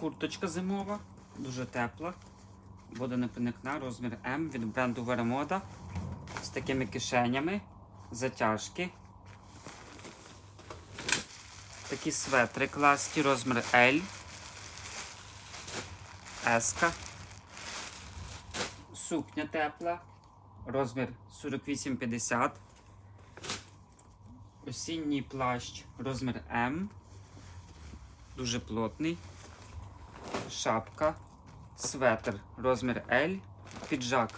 Курточка зимова, дуже тепла. Водонепроникна, розмір М від бренду Веремода. З такими кишенями, затяжки. Такі светри класні, розмір L. S. Сукня тепла, розмір 48-50. Осінній плащ, розмір М. Дуже плотний. Шапка, светр, розмір L, піджак.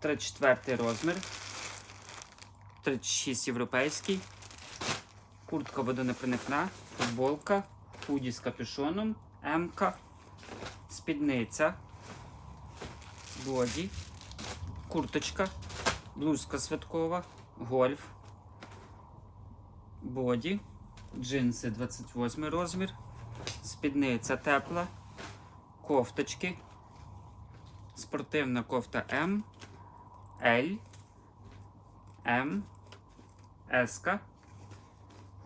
34 розмір, 36 європейський, куртка водонепроникна, футболка, худі з капюшоном, М-ка, спідниця, боді, курточка, блузка святкова, гольф, боді, джинси 28 розмір, спідниця тепла, кофточки, спортивна кофта М, L, М, S,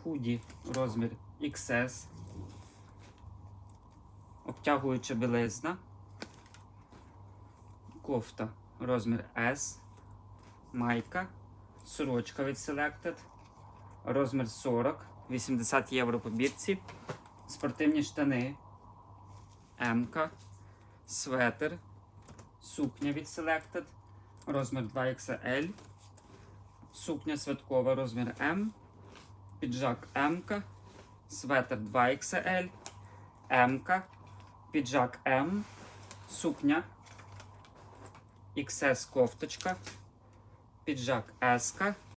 худі. Розмір XS, обтягуюча білизна, кофта. Розмір S, майка, сорочка від Selected, розмір 40, 80 євро по бірці, спортивні штани, М-ка, светр, сукня від Selected, розмір 2XL, сукня святкова, розмір М, піджак М-ка, светр 2XL, М-ка, піджак М, сукня, XS кофточка, піджак S-ка,